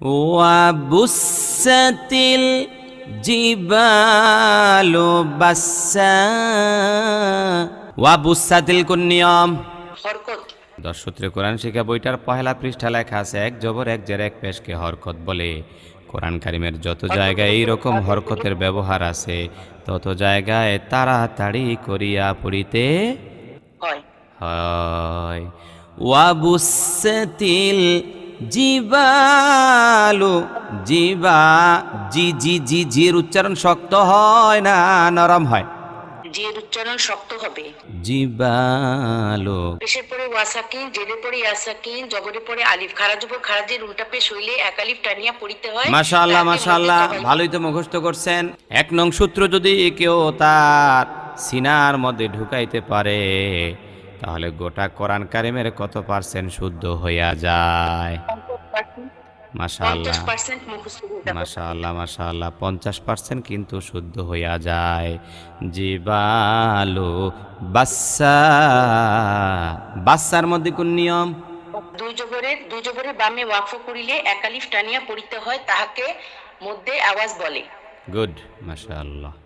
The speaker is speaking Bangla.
وبست الجبال بسا وبست কোন নিয়ম হরকত দশ সূত্রে কোরআন শিক্ষা বইটার পহেলা পৃষ্ঠা লেখা আছে এক জবর এক জের এক পেশকে হরকত বলে কোরআন কারিমের যত জায়গায় এই রকম হরকতের ব্যবহার আছে তত জায়গায় তাড়াতাড়ি করিয়া পড়িতে হয় হয় ওয়াবুসতিল জিবালু জিবা জি জি জি জির উচ্চারণ শক্ত হয় না নরম হয়? জিয়ের উচ্চারণ শক্ত হবে। জিবালু। পেশের পরে ওয়াসাকিন জেদের পরে ইয়াসাকিন জবরে পরে আলিফ খারা জবর খারাজের উল্টা পেশ হইলে এক আলিফ টানিয়া পড়িতে হয়। মাশাআল্লাহ মাশাআল্লাহ ভালোই তো মুখস্থ করছেন। এক নং সূত্র যদি কেউ তার সিনার মধ্যে ঢুকাইতে পারে তাহলে গোটা কোরআন কারিমের কত পার্সেন্ট শুদ্ধ হইয়া যায়? মাশাআল্লাহ। মাশাআল্লাহ মাশাআল্লাহ। পঞ্চাশ পার্সেন্ট কিন্তু শুদ্ধ হইয়া যায়। জিবালু বাচ্চা বাচ্চার মধ্যে কোন নিয়ম? দুই জবরের দুই জবরের বামে ওয়াকফ করিলে এক আলিফ টানিয়া পড়িতে হয় তাহাকে মধ্যে আওয়াজ বলে। গুড মাশাআল্লাহ।